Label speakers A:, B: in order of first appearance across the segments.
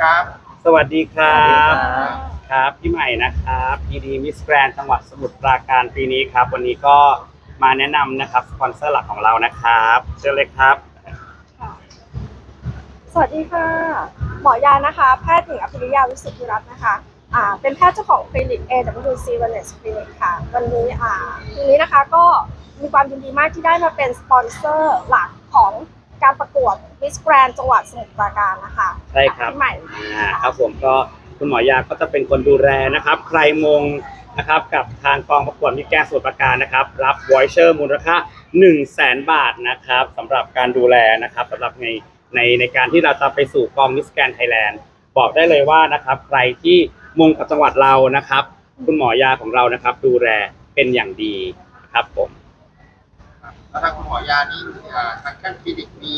A: ครับ
B: สวัสดีครับ
C: สวัสดีครับ
B: ครับพี่ใหม่นะครับพีดีมิสแกรนจังหวัดสมุทรปราการปีนี้ครับ วันนี้ก็มาแนะนำนะครับสปอนเซอร์หลักของเรานะครับเชิญเลยครับ
C: ค่ะสวัสดีค่ะ หมอยานะคะ แพทย์หญิงอภิริยาวิสุทธิรัตน์นะคะอ่าเป็นแพทย์เจ้าของคลินิก AWC Wellness Clinic ค่ะ วันนี้อ่าทีนี้นะคะก็มีความยินดีมากที่ได้มาเป็นสปอนเซอร์หลักของ การประกวด Miss Grand จังหวัดสมุทรปราการนะคะ
B: ใช่ครับ
C: พี่ใหม่
B: อ่าครับผมก็คุณหมอยาก็จะเป็นคนดูแลนะครับ ใครมงนะครับกับทางกองประกวดมิสแกรนด์สมุทรปราการนะครับ รับวอยเชอร์มูลค่า1 0 0 0 0แสนบาทนะครับสำหรับการดูแลนะครับสำหรับในในในการที่เราจะไปสู่กองมิสแกรนไทยแลนด์บอกได้เลยว่านะครับใครที่มงกับจังหวัดเรานะครับ คุณหมอยาของเรานะครับ ดูแลเป็นอย่างดีนะครับผม
A: แล้วทางคุณหม อยานี่อ่าทางการคลินิกมี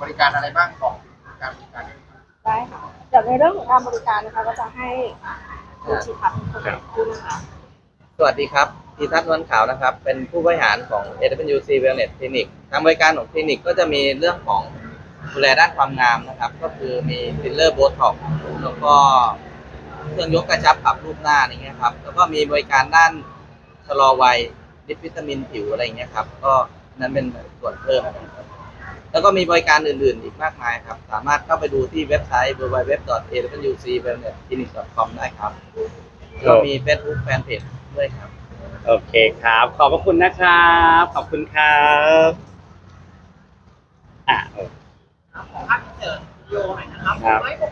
A: บริการอะไรบ้างของการบริการได้ไหมครับ
C: ได้ค่ะเดี๋ยวในเรื่องของการบริการนะคะก็จะให้คุณชิพัฒน์เป็นคนพูดนะคะ
D: สวัสดีครับทีทัศน์นวลขาวนะครับ เป็นผู้บริหารของ AWC Wellness Clinic ทางบริการของคลินิกก็จะมีเรื่องของดูแลด้านความงามนะครับ ก็คือมีฟิลเลอร์โบท็อกแล้วก็เครื่องยกกระชับปรับรูปหน้าอย่างเงี้ยครับ แล้วก็มีบริการด้านชะลอวัยดิบวิตามินผิวอะไรอย่างเงี้ยครับ ก็ นั้นเป็นส่วนเพิ่มนะครับแล้วก็มีบริการอื่นๆ อีกมากมายครับ สามารถเข้าไปดูที่เว็บไซต์ www.awcwellnessclinic.com ได้ครับก็มี Facebook Fanpage ด้วยครับ
B: โอเคครับ ขอบพระคุณนะครับ ขอบคุณครับอะโอเค
E: ขอภาพพิเศษวิดีโอหน่อยนะครับ
B: ครับ
E: ไม่